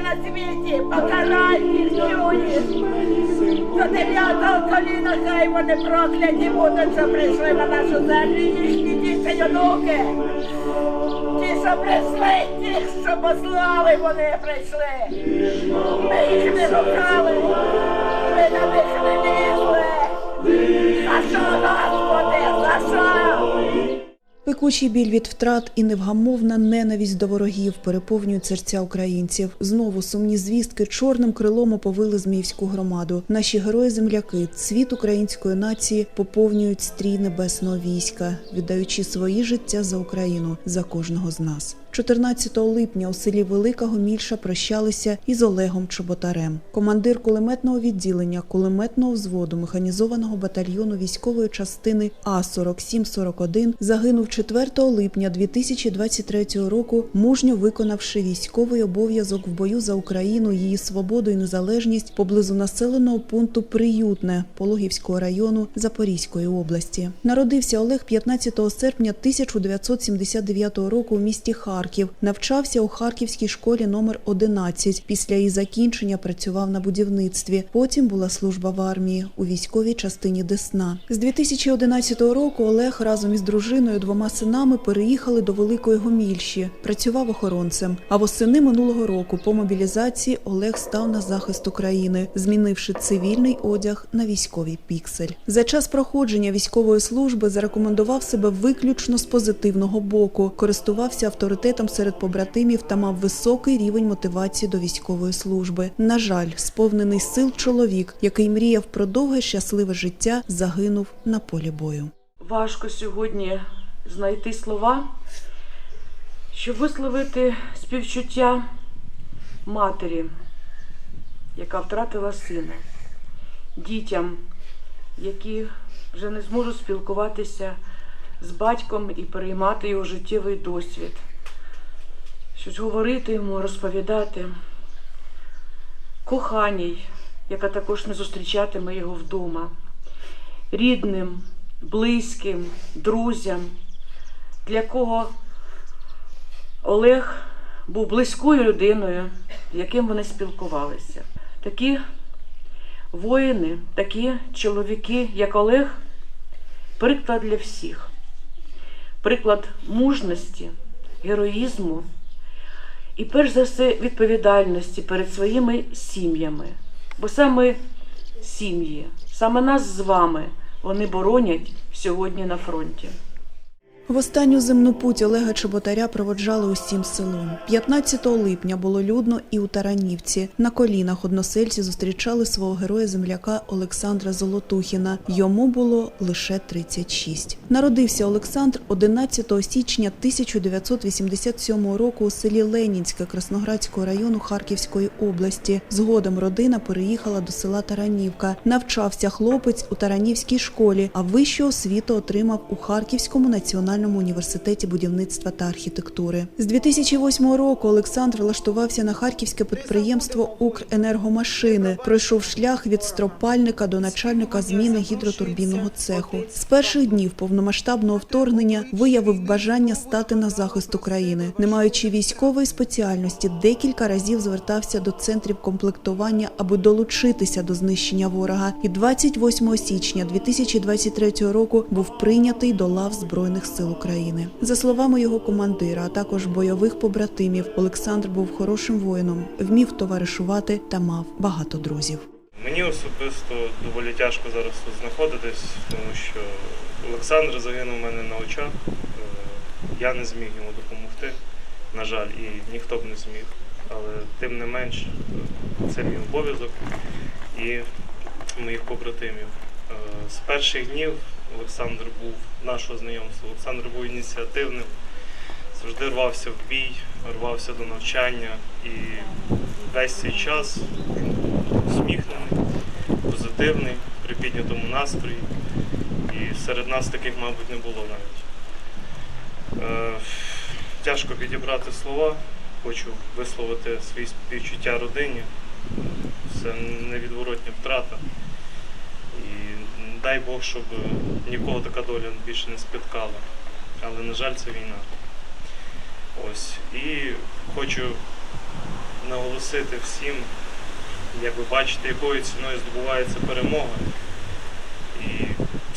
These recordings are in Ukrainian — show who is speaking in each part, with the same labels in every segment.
Speaker 1: на світі, покарай їх чуєш. До дев'ятого коліна хай вони прокляті будуть, що прийшли на нашу землю, їхні діти й онуки. Ті, що прийшли, ті, що послали, вони прийшли. Ми їх не шукали, ми на них не лізли. За що, Господи, за що?
Speaker 2: Пекучий біль від втрат і невгамовна ненависть до ворогів переповнюють серця українців. Знову сумні звістки чорним крилом оповили Зміївську громаду. Наші герої-земляки, цвіт української нації, поповнюють стрій небесного війська, віддаючи свої життя за Україну за кожного з нас. 14 липня у селі Велика Гомільша прощалися із Олегом Чоботарем. Командир кулеметного відділення кулеметного взводу механізованого батальйону військової частини А 4741 загинув 4 липня 2023 року, мужньо виконавши військовий обов'язок в бою за Україну, її свободу і незалежність поблизу населеного пункту Приютне Пологівського району Запорізької області. Народився Олег 15 серпня 1979 року у місті Харків. Навчався у Харківській школі номер 11. Після її закінчення працював на будівництві. Потім була служба в армії у військовій частині Десна. З 2011 року Олег разом із дружиною двома синами переїхали до Великої Гомільші. Працював охоронцем. А восени минулого року по мобілізації Олег став на захист України, змінивши цивільний одяг на військовий піксель. За час проходження військової служби зарекомендував себе виключно з позитивного боку, користувався авторитетом серед побратимів та мав високий рівень мотивації до військової служби. На жаль, сповнений сил чоловік, який мріяв про довге щасливе життя, загинув на полі бою.
Speaker 3: Важко сьогодні знайти слова, щоб висловити співчуття матері, яка втратила сина, дітям, які вже не зможуть спілкуватися з батьком і переймати його життєвий досвід, щось говорити йому, розповідати, коханій, яка також не зустрічатиме його вдома, рідним, близьким, друзям, для кого Олег був близькою людиною, з яким вони спілкувалися. Такі воїни, такі чоловіки, як Олег, приклад для всіх. Приклад мужності, героїзму і, перш за все, відповідальності перед своїми сім'ями. Бо саме сім'ї, саме нас з вами вони боронять сьогодні на фронті.
Speaker 2: В останню земну путь Олега Чеботаря проводжали усім селом. 15 липня було людно і у Таранівці. На колінах односельці зустрічали свого героя-земляка Олександра Золотухіна. Йому було лише 36. Народився Олександр 11 січня 1987 року у селі Ленінське Красноградського району Харківської області. Згодом родина переїхала до села Таранівка. Навчався хлопець у Таранівській школі, а вищу освіту отримав у Харківському національному університеті будівництва та архітектури. З 2008 року Олександр влаштувався на харківське підприємство Укренергомашини. Пройшов шлях від стропальника до начальника зміни гідротурбінного цеху. З перших днів повномасштабного вторгнення виявив бажання стати на захист України. Не маючи військової спеціальності, декілька разів звертався до центрів комплектування, аби долучитися до знищення ворога. І 28 січня 2023 року був прийнятий до лав збройних сил України. За словами його командира, а також бойових побратимів, Олександр був хорошим воїном, вмів товаришувати та мав багато друзів.
Speaker 4: Мені особисто доволі тяжко зараз тут знаходитись, тому що Олександр загинув у мене на очах. Е, Я не зміг йому допомогти, на жаль, і ніхто б не зміг. Але тим не менш, е, це мій обов'язок і моїх побратимів. Е, З перших днів Олександр був нашого знайомства. Олександр був ініціативним, завжди рвався в бій, рвався до навчання і весь цей час він усміхнений, позитивний, при піднятому настрої. І серед нас таких, мабуть, не було навіть. Е, тяжко підібрати слова. Хочу висловити свої співчуття родині. Це невідворотня втрата. Дай Бог, щоб нікого така доля більше не спіткала. Але, на жаль, це війна. Ось. І хочу наголосити всім, як ви бачите, якою ціною здобувається перемога. І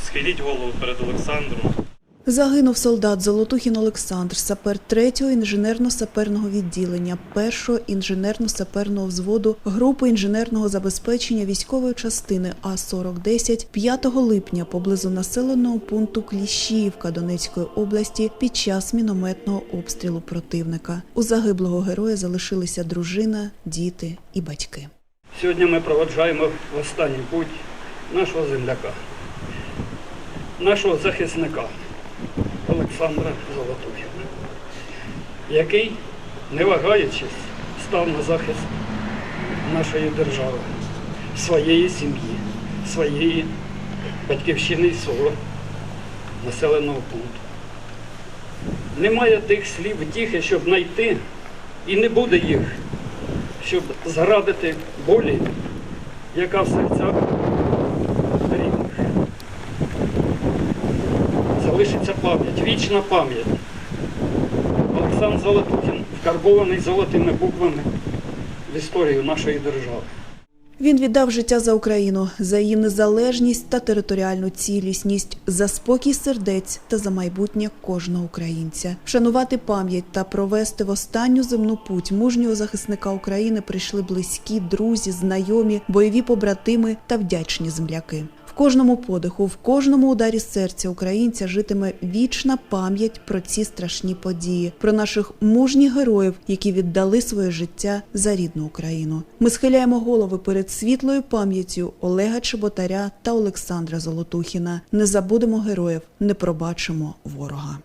Speaker 4: схиліть голову перед Олександром.
Speaker 2: Загинув солдат Золотухін Олександр, сапер 3-го інженерно-саперного відділення, 1-го інженерно-саперного взводу групи інженерного забезпечення військової частини А-4010 5 липня поблизу населеного пункту Кліщіївка Донецької області під час мінометного обстрілу противника. У загиблого героя залишилися дружина, діти і батьки.
Speaker 5: Сьогодні ми проводжаємо останній путь нашого земляка, нашого захисника Олександра Золотухіна, який, не вагаючись, став на захист нашої держави, своєї сім'ї, своєї батьківщини і свого населеного пункту. Немає тих слів втіхи, щоб знайти, і не буде їх щоб зрадити болі, яка в серцях Залишиться пам'ять, вічна пам'ять. Олександр Золотухін вкарбований золотими буквами в історію нашої держави.
Speaker 2: Він віддав життя за Україну, за її незалежність та територіальну цілісність, за спокій сердець та за майбутнє кожного українця. Вшанувати пам'ять та провести в останню земну путь мужнього захисника України прийшли близькі, друзі, знайомі, бойові побратими та вдячні земляки. В кожному подиху, в кожному ударі серця українця житиме вічна пам'ять про ці страшні події, про наших мужніх героїв, які віддали своє життя за рідну Україну. Ми схиляємо голови перед світлою пам'яттю Олега Чеботаря та Олександра Золотухіна. Не забудемо героїв, не пробачимо ворога.